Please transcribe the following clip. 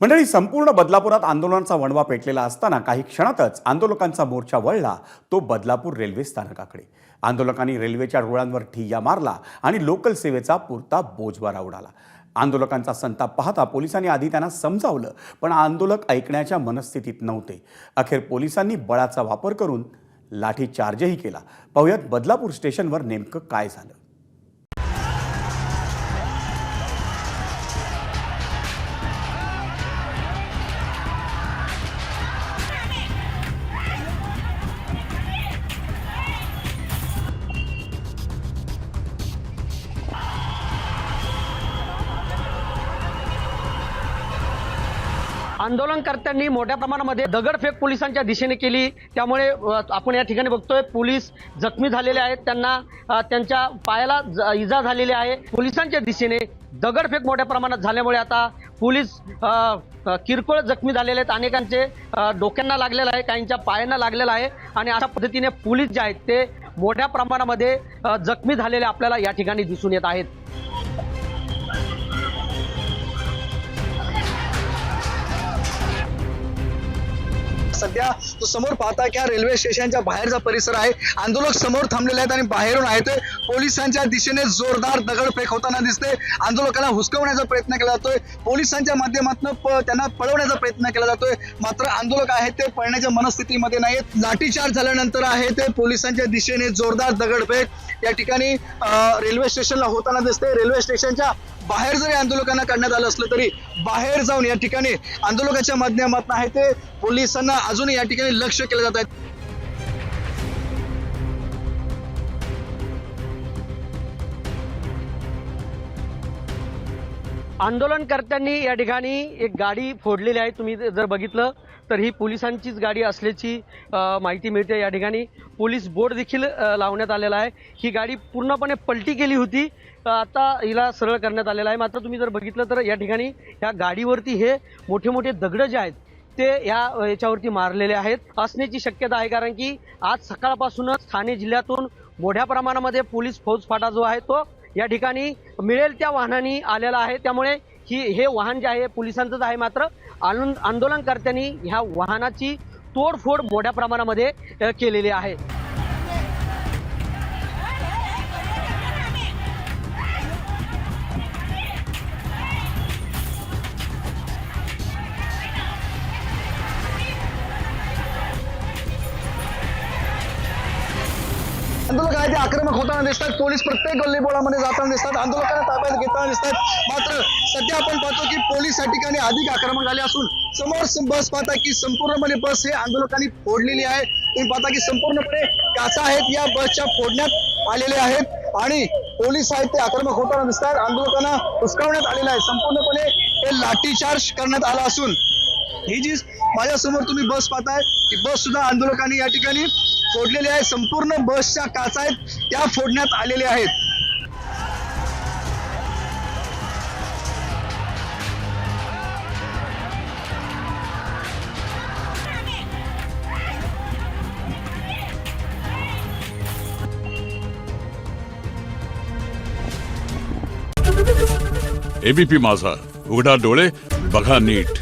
मंडळी संपूर्ण बदलापुरात आंदोलनाचा वणवा पेटलेला असताना काही क्षणातच आंदोलकांचा मोर्चा वळला. तो बदलापूर रेल्वे स्थानकाकडे. आंदोलकांनी रेल्वेच्या रुळांवर ठिय्या मारला आणि लोकल सेवेचा पुरता बोजवारा उडाला आंदोलकांचा संताप पाहता पोलिसांनी आधी त्यांना समजावलं पण आंदोलक ऐकण्याच्या मनस्थितीत नव्हते. अखेर पोलिसांनी बळाचा वापर करून लाठीचार्जही केला. पाहुयात बदलापूर स्टेशनवर नेमकं काय झालं. आंदोलनकर्त्यांनी मोठ्या प्रमाणामध्ये दगडफेक पोलिसांच्या दिशेने केली. त्यामुळे आपण या ठिकाणी बघतोय पोलीस जखमी झालेले आहेत. त्यांना त्यांच्या पायाला ज- इजा झालेली आहे. पोलिसांच्या दिशेने दगडफेक मोठ्या प्रमाणात झाल्यामुळे आता पोलीस किरकोळ जखमी झालेले आहेत. अनेकांचे डोक्यांना लागलेलं आहे काहींच्या पायांना लागलेलं आहे. आणि अशा पद्धतीने पोलीस जे आहेत ते मोठ्या प्रमाणामध्ये जखमी झालेले आपल्याला या ठिकाणी दिसून येत आहेत. सध्या तो समोर पाहता की हा रेल्वे स्टेशनच्या बाहेरचा परिसर आहे. आंदोलक समोर थांबलेले आहेत आणि बाहेरून आहे पोलिसांच्या दिशेने जोरदार दगडफेक होताना दिसते आंदोलकांना हुसकवण्याचा प्रयत्न केला जातोय. पोलिसांच्या माध्यमातून प- त्यांना पळवण्याचा प्रयत्न केला जातोय. मात्र आंदोलक आहेत ते पळण्याच्या मनस्थितीमध्ये नाहीत. लाठीचार्ज झाल्यानंतर आहे ते पोलिसांच्या दिशेने जोरदार दगडफेक. या ठिकाणी रेल्वे स्टेशनला होताना दिसते रेल्वे स्टेशनच्या बाहेर जरी आंदोलकांना काढण्यात आलं असलं तरी बाहेर जाऊन या ठिकाणी आंदोलकाच्या माध्यमातून आहे ते पोलिसांना अजूनही या ठिकाणी लक्ष केलं जात आहे. आंदोलनकर्त्यांनी या ठिकाणी एक गाडी फोडलेली आहे. तुम्ही जर बघितलं तर ही पोलिसांचीच गाडी असल्याची माहिती मिळते या ठिकाणी. पोलीस बोर्ड देखील लावण्यात आलेला आहे. ही गाडी पूर्णपणे पलटी केली होती. आता हिला सरळ करण्यात आलेला आहे. मात्र तुम्ही जर बघितलं तर या ठिकाणी या गाडीवरती हे मोठे मोठे दगडं जे आहेत ते या याच्यावरती मारलेले आहेत. असण्याची शक्यता आहे कारण की आज सकाळपासूनच ठाणे जिल्ह्यातून मोठ्या प्रमाणामध्ये पोलीस फौजफाटा जो आहे तो या ठिकाणी मिळेल त्या वाहनांनी आलेला आहे. त्यामुळे ही हे वाहन जे आहे पोलिसांचंच आहे मात्र. आनंद आंदोलनकर्त्यांनी ह्या वाहनाची तोडफोड मोठ्या प्रमाणामध्ये केलेली आहे. आंदोलक आहे ते आक्रमक होताना दिसतात. पोलीस प्रत्येक गल्लीबोळामध्ये जाताना दिसतात. आंदोलकांना ताब्यात घेताना दिसतात. मात्र सध्या आपण पाहतो की पोलीस या ठिकाणी अधिक आक्रमक झाले असून समोर बस पाहता की संपूर्णपणे बस हे आंदोलकांनी फोडलेली आहे. तुम्ही पाहता की संपूर्णपणे काचा आहेत या बसच्या फोडण्यात आलेले आहेत. आणि पोलीस आहेत ते आक्रमक होताना दिसतात. आंदोलकांना हुसकावण्यात आलेला आहे. संपूर्णपणे हे लाठीचार्ज करण्यात आला असून ही जी माझ्यासमोर तुम्ही बस पाहताय ही बस सुद्धा आंदोलकांनी या ठिकाणी फोडलेली आहे. संपूर्ण बसच्या काचा आहेत त्या फोडण्यात आलेल्या आहेत. एबीपी माझा. उघडा डोळे बघा नीट.